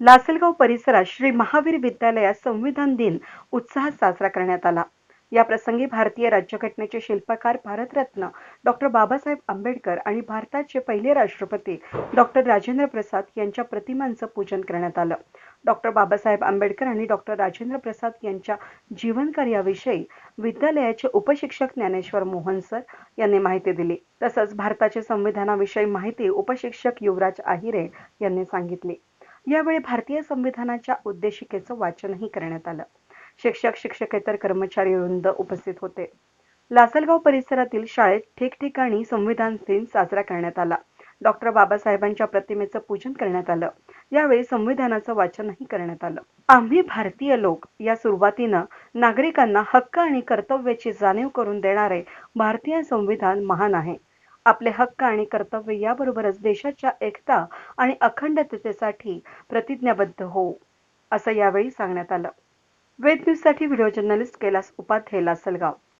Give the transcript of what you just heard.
लासलगाव परिसरात श्री महावीर विद्यालयात संविधान दिन उत्साहात साजरा करण्यात आला. या प्रसंगी भारतीय राज्यघटनेचे शिल्पकार भारतरत्न डॉक्टर बाबासाहेब आंबेडकर आणि भारताचे पहिले राष्ट्रपती डॉक्टर राजेंद्र प्रसाद यांच्या प्रतिमांचं पूजन करण्यात आलं. डॉक्टर बाबासाहेब आंबेडकर आणि डॉक्टर राजेंद्र प्रसाद यांच्या जीवनकार्याविषयी विद्यालयाचे उपशिक्षक ज्ञानेश्वर मोहन सर यांनी माहिती दिली. तसंच भारताच्या संविधानाविषयी माहिती उपशिक्षक युवराज आहिरे यांनी सांगितली. यावेळी भारतीय संविधानाच्या उद्देशिकेचं वाचनही करण्यात आलं. शिक्षक शिक्षकेतर कर्मचारी वृंद उपस्थित होते. लासलगाव परिसरातील शाळेत ठिकठिकाणी संविधान दिन साजरा करण्यात आला. डॉक्टर बाबासाहेबांच्या प्रतिमेचं पूजन करण्यात आलं. यावेळी संविधानाचं वाचनही करण्यात आलं. आम्ही भारतीय लोक या सुरुवातीनं नागरिकांना हक्क आणि कर्तव्याची जाणीव करून देणारे भारतीय संविधान महान आहे. आपले हक्क आणि कर्तव्य याबरोबरच देशाच्या एकता आणि अखंडतेसाठी प्रतिज्ञाबद्ध होऊ असं यावेळी सांगण्यात आलं. वेद न्यूजसाठी व्हिडिओ जर्नलिस्ट कैलास उपाध्याय लासलगाव.